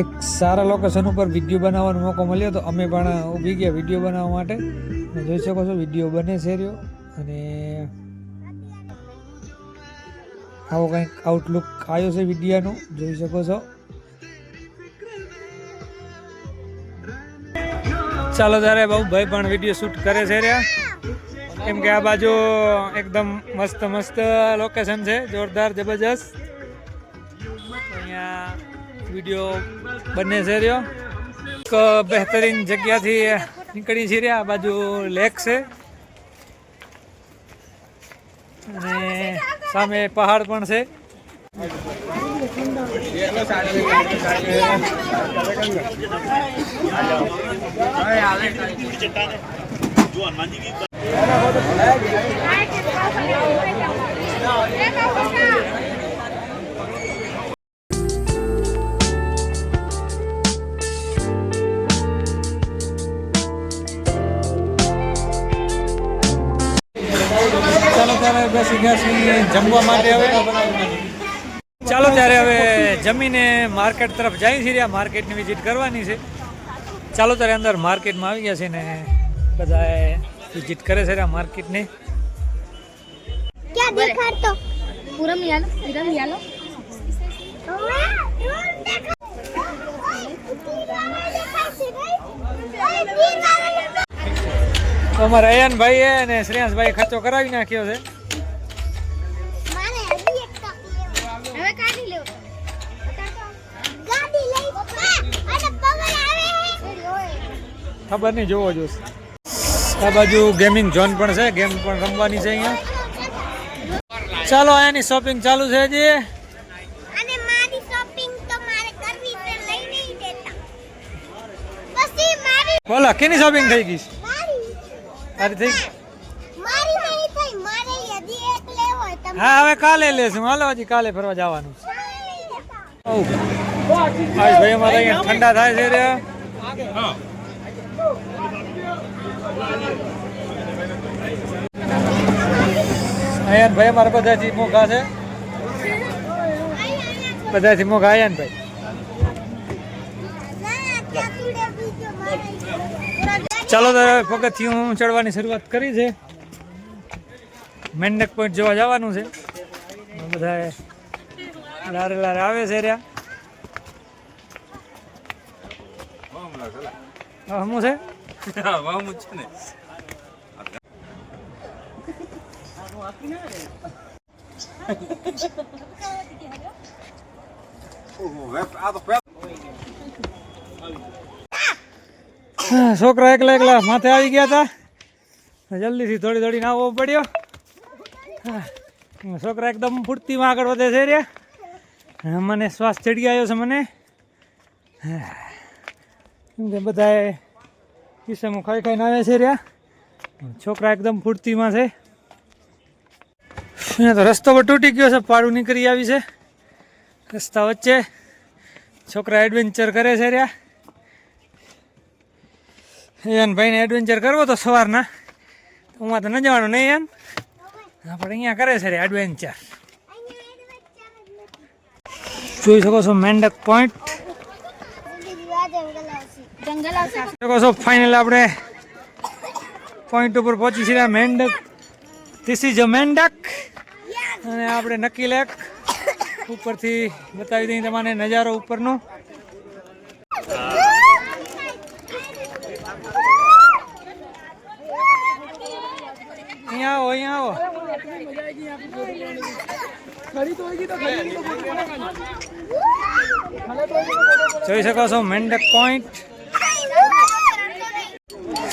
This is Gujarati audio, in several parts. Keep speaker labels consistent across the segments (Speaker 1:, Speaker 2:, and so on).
Speaker 1: એક સારા લોકેશન ઉપર વીડિયો બનાવવાનો મોકો મળ્યો તો અમે પણ ઊભી ગયા વીડિયો બનાવવા માટે. જોઈ શકો છો વીડિયો બને છે રહ્યો. અને આવો કંઈક આઉટલુક આવ્યો છે વિડીયાનો જોઈ શકો છો. ચાલો ત્યારે બહુ ભાઈ પણ વીડિયો શૂટ કરે છે રહ્યા. કેમ કે આ બાજુ એકદમ મસ્ત મસ્ત લોકેશન છે, જોરદાર, જબરજસ્ત. અહીંયા વીડિયો બને છે રહ્યો. એક બહેતરીન જગ્યાથી નીકળી છે રહ્યા. આ બાજુ લેક છે. અને સામે પહાડ પણ છે. ચાલો ચાલો ત્યારે હવે જમીને માર્કેટ તરફ જઈ છીએ આ માર્કેટની વિઝિટ કરવાની છે. ચાલો ત્યારે અંદર માર્કેટમાં આવી ગયા છે ને બધા વિઝિટ કરે છે આ માર્કેટને.
Speaker 2: ક્યાં દેખાડતો?
Speaker 3: પૂરમ યાલો પૂરમ યાલો
Speaker 1: અમારા ખર્ચો કરાવી નાખ્યો છે. ખબર નહીં જોવો જોશે. આ બાજુ ગેમિંગ ઝોન પણ છે ગેમ પણ રમવાની છે અહીંયા. ચાલો અહીંયાની શોપિંગ ચાલુ છે હજી.
Speaker 2: અને મારી શોપિંગ તો મારે કરવી છે લઈ નહીં દેતા. પછી મારી
Speaker 1: બોલો કેની શોપિંગ થઈ ગઈ
Speaker 2: મારી.
Speaker 1: તારી થઈ
Speaker 2: મારી નહીં થઈ મારે હજી એક લેવો હોય તમે
Speaker 1: હા હવે કાલે લેશું. હાલો હજી કાલે ફરવા જવાનું ભાઈ અમારે અહીંયા ઠંડા થાય છે રે. ભાઈ અમારે બધાથી મોઘા છે. બધાથી મોઘા આયા ને ભાઈ. ચાલો પગથી હું ચડવાની શરૂઆત કરી છે. મેન્ડક પોઈન્ટ જોવા જવાનું છે. બધા લારે લારે આવે છે રહ્યા. હમું છે? હા, છોકરા એકલા એકલા માથે આવી ગયા હતા જલ્દીથી થોડી થોડી આવવો પડ્યો. છોકરા એકદમ ફૂર્તિમાં આગળ વધે છે રે. હા, મને શ્વાસ ચડી આવ્યો છે મને. કેમ કે બધાએ કિસ્સામાં ખાઈ ખાઈને આવે છે રહ્યા છોકરા એકદમ ફૂર્તિમાં છે. અહીંયા તો રસ્તો પણ તૂટી ગયો છે, પાડું નીકળી આવી છે. રસ્તા વચ્ચે છોકરા એડવેન્ચર કરે છે રહ્યા. ભાઈને એડવેન્ચર કરવો તો સવારના. હું તો ન જવાનું, નહીં એમ? આપણે અહીંયા કરે છે રે એડવેન્ચર જોઈ શકો છો મેન્ડક પોઈન્ટ શકો છો ફાઇનલ આપણે પોઈન્ટ ઉપર પહોંચી છીએ મેન્ડક ધીસ ઇઝ અ મેન્ડક અને આપણે નક્કી લેક ઉપરથી બતાવી દઈએ તમને નજારો ઉપરનો. અહીંયા આવો અહીંયા આવો. જોઈ શકો છો મેન્ડક પોઈન્ટ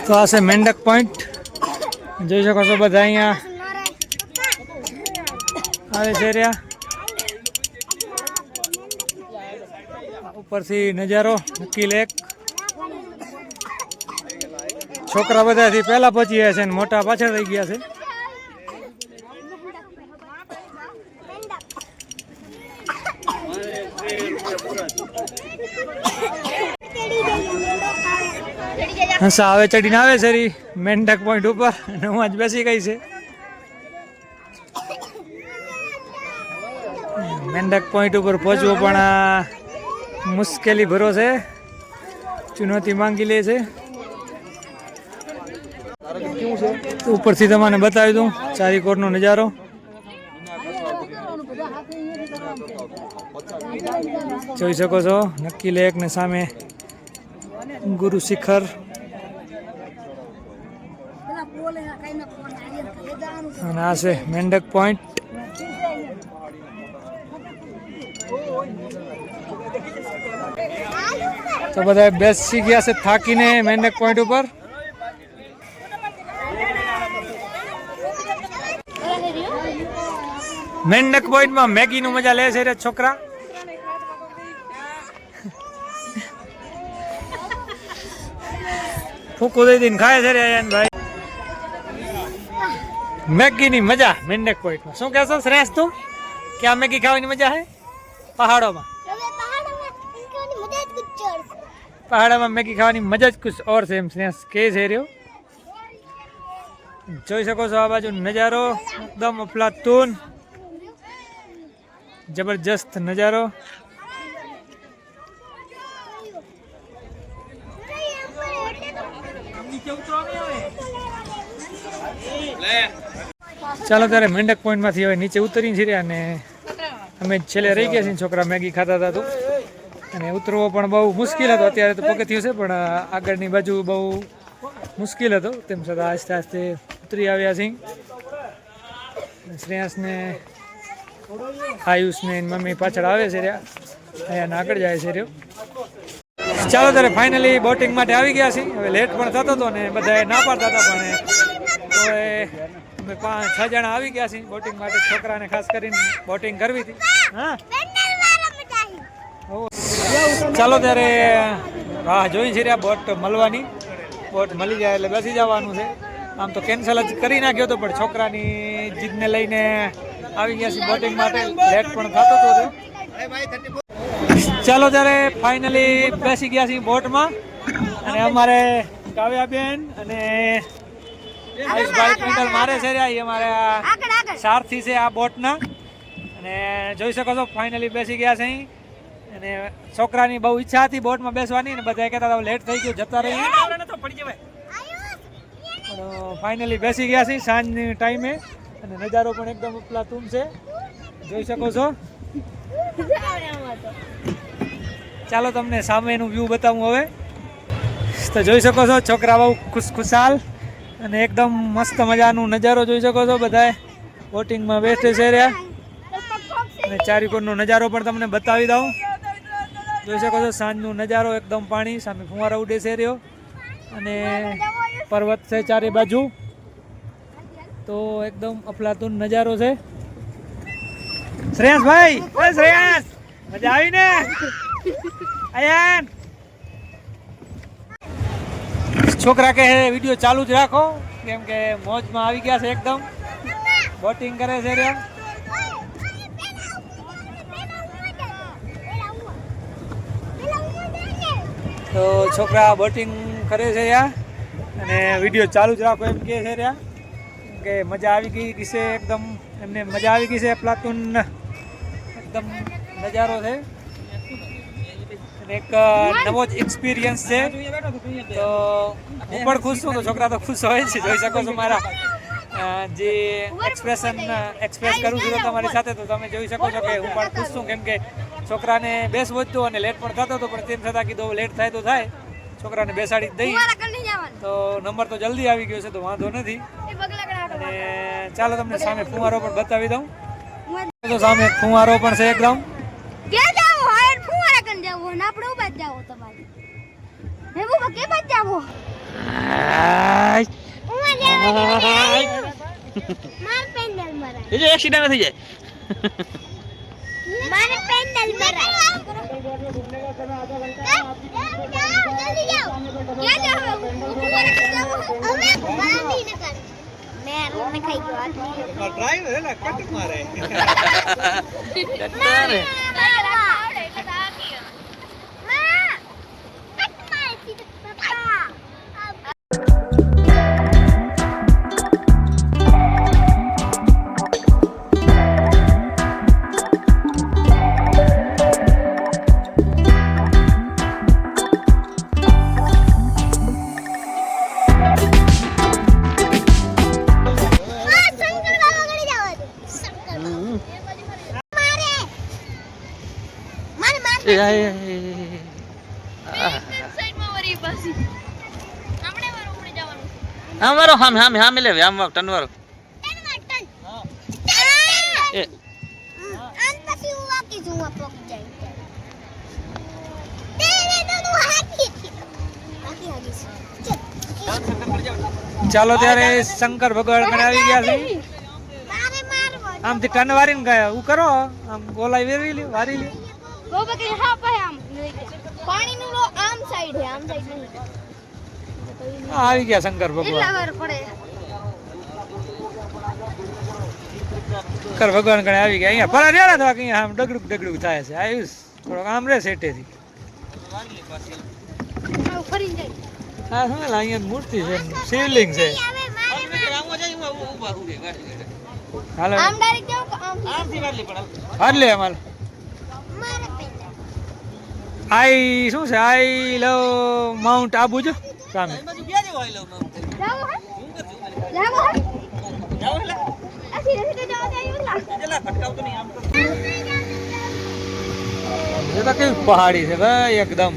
Speaker 1: તો આ છે મેન્ડક પોઈન્ટ જોઈ શકો છો બધા અહીંયા આવે છે રહ્યા ઉપરથી નજારો નક્કી લેક. છોકરા બધાથી પહેલા પહોંચી ગયા છે ને મોટા પાછળ રહી ગયા છે. હંસા હવે ચડીને આવે છે મેન્ડક પોઈન્ટ ઉપર. અને આજ બેસી ગઈ છે. મેન્ડક પોઈન્ટ ઉપર પહોંચવું પણ મુશ્કેલી ભરો છે. ચુનૌતી માંગી લે છે. ઉપરથી તમને બતાવી દઉં ચારીકોટનો નજારો. જોઈ શકો છો, નક્કી લેક ને સામે ગુરુ શિખર. અને આ છે મેંડક પોઈન્ટ તો બધા બેસી ગયા છે થાકીને મેંડક પોઈન્ટ ઉપર. મેંડક પોઈન્ટમાં મેગીનું મજા લે છે રે છોકરા. ફૂકું દઈ દઈને ખાય છે રે ભાઈ મેગીની મજા મેંડક પોઈન્ટમાં શું કહેશો શ્રેષ્ઠ તું? કે આ મેગી ખાવાની મજા હે? પહાડોમાં.
Speaker 2: પહાડોમાં
Speaker 1: મેગી ખાવાની મજા જ કુછ ઓર છે એમ સ્નેહ કે છે રહ્યો? જોઈ શકો છો આ બાજુ નજારો. એકદમ અફલાતુન. જબરજસ્ત નજારો. ચાલો ત્યારે મેંડક પોઈન્ટમાંથી હવે નીચે ઉતરી છીએ અને અમે છેલ્લે રહી ગયા છીએ છોકરા મેગી ખાતા હતા તો. અને ઉતરવો પણ બહુ મુશ્કેલ હતો. અત્યારે તો પગથિયું છે, પણ આગળની બાજુ બહુ મુશ્કેલ હતો. તેમ છતાં આસ્તે આસ્તે ઉતરી આવ્યા છીએ. શ્રેયાસને આયુષને મમ્મી પાછળ આવે છે રહ્યા. અહીંયા આગળ જાય છે રહ્યો. ચાલો ત્યારે ફાઇનલી બોટિંગ માટે આવી ગયા છીએ. હવે લેટ પણ થતો હતો ને બધા ના પાડતા હતા પણ, હવે અમે પાંચ, છ જણા આવી ગયા છીએ બોટિંગ માટે, છોકરાને ખાસ કરીને બોટિંગ કરવી હતી. હા? ચાલો ત્યારે રાહ જોઈ છે રહ્યા બોટ મળવાની. બોટ મળી જાય એટલે બેસી જવાનું છે. આમ તો કેન્સલ જ કરી નાખ્યો હતો પણ છોકરાની જીદને લઈને આવી ગયા છે બોટિંગ માટે. લેટ પણ થતો હતો. ચાલો ત્યારે ફાઇનલી બેસી ગયા છીએ બોટમાં અને અમારે કાવ્યાબેન અને આયુષભાઈ પેન્ડલ મારે છે રહ્યા એ અમારા સારથી છે આ બોટના. અને જોઈ શકો છો ફાઇનલી બેસી ગયા છે અને છોકરાની બહુ ઈચ્છા હતી બોટમાં બેસવાની અને બધા કહેતા લેટ થઈ ગયું જતા રહીએ. પણ ફાઇનલી બેસી ગયા છે સાંજની ટાઈમે. અને નજારો પણ એકદમ ઉપલાતુમ છે. જોઈ શકો છો. ચાલો તમને સામેનું વ્યૂ બતાવું હવે. તો જોઈ શકો છો છોકરા બહુ ખુશખુશાલ. અને એકદમ મસ્ત મજાનું નજારો જોઈ શકો છો બધાએ. બોટિંગમાં બેસ્ટ છે રહ્યા. અને ચારીકોરનો નજારો પણ તમને બતાવી દઉં. જોઈ શકો છો સાંજનો નજારો, એકદમ પાણી, સામે ફુવારા ઉડે છે રહ્યો. અને પર્વત છે ચારે બાજુ. તો એકદમ અફલાતુન નજારો છે. શ્રેયાસ ભાઈ શ્રેયાસ મજા આવી ને આયન! છોકરા કહે વીડિયો ચાલુ જ રાખો. કેમ કે મોજમાં આવી ગયા છે એકદમ. બોટિંગ કરે છે રહ્યા તો છોકરા બોટિંગ કરે છે યા. અને વીડિયો ચાલુ જ રાખો એમ કે છે રહ્યા કે મજા આવી ગઈ છે એકદમ. એમને મજા આવી ગઈ છે પ્લાટૂન. એકદમ નજારો છે. એક નવો જ એક્સપિરિયન્સ છે. તો હું પણ ખુશ છું તો છોકરા તો ખુશ હોય છે. જોઈ શકો છો મારા જે એક્સપ્રેશન એક્સપ્રેસ કરું છું તો તમારી સાથે તો તમે જોઈ શકો છો કે હું પણ ખુશ છું. કેમ કે છોકરાને બેસવો જ અને લેટ પણ થતો હતો પણ તેમ છતાં કીધું લેટ થાય તો થાય. છોકરાને બેસાડી જ દઈએ. તો નંબર તો જલ્દી આવી ગયો છે તો વાંધો નથી. અને ચાલો તમને સામે ફુવારો પણ બતાવી દઉં. તો સામે ફુવારો પણ છે એકદમ.
Speaker 3: ક્યાં જાવ હાયર ફુવારા કન જાવ ને આપણે ઊભા જાવ તમારે. હે બાબા કે બાદ જાવો
Speaker 2: માર પેન્ડલ મરાય.
Speaker 4: એ જો એક્સિડન્ટ થઈ જાય.
Speaker 2: મારે પેન્ડલ મરાય. જલ્દી ને કટ મારે. ફુવારા કન
Speaker 3: જવાનું
Speaker 4: મારો હામે હામે હામે લે આમ વાક ટન વાળો
Speaker 2: હું હું
Speaker 1: ચાલો. ત્યારે શંકર ભગવાન કને આવી ગયા છે.
Speaker 2: મારે મારવો
Speaker 1: આમથી ટન વારીને ગયા હું કરો? આમ ગોલાઈ વેરવી લ્યો વારી લ્યો.
Speaker 3: ગોબા કે હા આમ.
Speaker 2: પાણીનું આમ સાઈડ હે આમ સાઈડ નહીં.
Speaker 1: હા, આવી ગયા શંકર ભગવાન. શંકર ભગવાન કણે આવી ગયા. અહીંયા ફરા રહ્યા થવા અહીંયા આમ ડગડુક ડગડુક થાય છે. આયુષ થોડોક આમ રે સેટેથી હા હા અહીંયા મૂર્તિ છે શિવલિંગ છે. હાલો.
Speaker 2: આમ ડાયરેક્ટ જાવ કે આમ
Speaker 1: હાલ લે અમારે. આઈ શું છે? આઈ લવ માઉન્ટ આબુ જો. સામે.
Speaker 3: તો
Speaker 1: એ તો કેવી પહાડી છે ભાઈ એકદમ.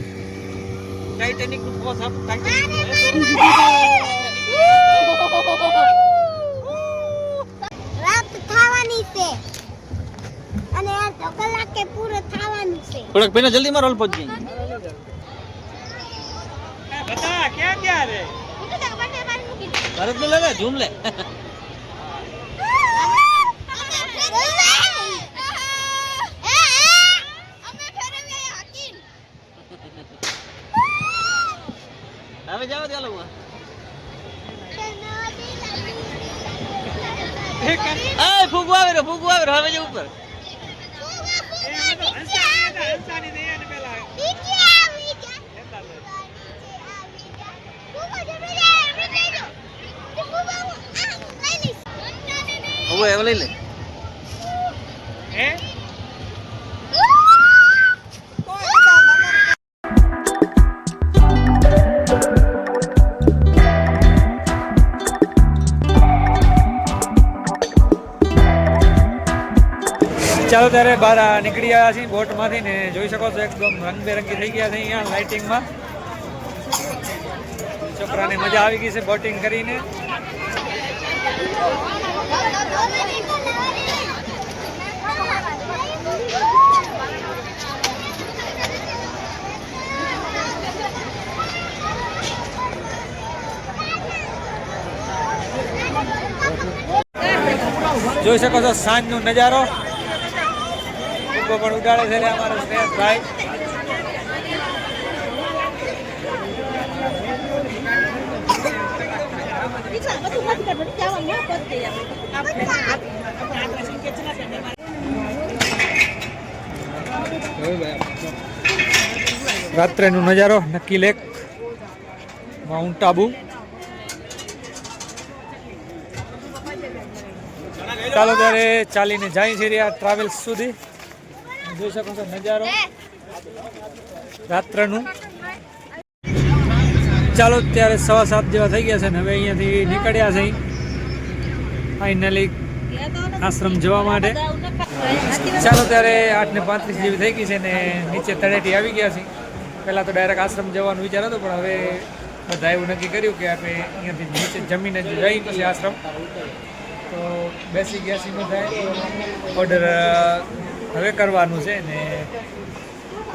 Speaker 2: રાત થવાની છે. અને અડધો કલાકે પૂરો થવાનું છે.
Speaker 4: થોડોક પેલા જલ્દી માં રોલ પહોંચી
Speaker 1: બતા ક્યાં ક્યાં રે
Speaker 3: તો તારા માટે મારી મૂકી દે
Speaker 4: ભારતનું લે. ઝૂમ લે હવે જાવ એ ફૂગવા આવે રે ફૂગવા આવે હવે જ ઉપર. હવે હવે લઈ લે.
Speaker 1: ચાલો ત્યારે બહાર નીકળી આવ્યા છીએ બોટમાંથી ને જોઈ શકો છો એકદમ રંગબેરંગી થઈ ગયા છે અહીંયા લાઇટિંગમાં છોકરાને મજા આવી ગઈ છે બોટિંગ કરીને. જોઈ શકો છો સાંજનો નજારો. ફુગ્ગો પણ ઉડાડે છે અમારો સ્નેહભાઈ. રાત્રેનો નજારો, નક્કી લેક, માઉન્ટ આબુ. ચાલો ત્યારે ચાલીને જાય છે રહ્યા ટ્રાવેલ્સ સુધી. જોઈ શકો છો નજારો. રાત્રનું ચાલો ત્યારે સવા સાત જેવા થઈ ગયા છે ને હવે અહીંયાથી નીકળ્યા છે. ફાઇનલી આશ્રમ જવા માટે. ચાલો ત્યારે આઠ ને પાંત્રીસ જેવી થઈ ગઈ છે ને નીચે તળેટી આવી ગયા છે. પહેલાં તો ડાયરેક્ટ આશ્રમ જવાનો વિચાર હતો, પણ હવે બધા એવું નક્કી કર્યું કે આપણે અહીંયાથી નીચે જમીને જ જઈ પછી આશ્રમ. તો બેસી ગયા છીએ બધા. ઓર્ડર હવે કરવાનું છે ને.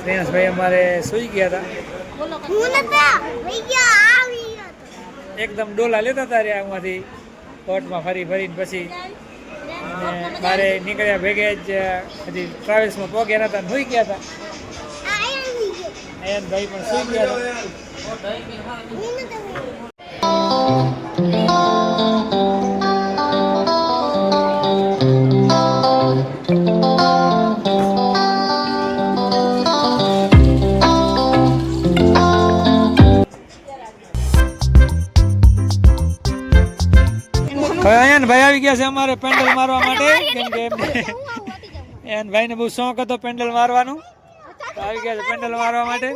Speaker 1: શ્રેયસભાઈ અમારે સૂઈ ગયા હતા.
Speaker 2: હું નતા ભૈયા આવી
Speaker 1: એકદમ ડોલા લેતા હતા રહ્યા આમાંથી. કોર્ટમાં ફરી ફરીને પછી મારે નીકળ્યા ભેગે જ હજી ટ્રાવેલ્સમાં પહોંચ્યા હતા સુઈ ગયા હતા
Speaker 2: આવી
Speaker 1: ભાઈ પણ સુઈ ગયા હતા અમારે પેન્ડલ મારવા માટે? કેમ કે એમને અયન ભાઈને બહુ શોખ હતો પેન્ડલ મારવાનું. આવી ગયા છે પેન્ડલ મારવા માટે.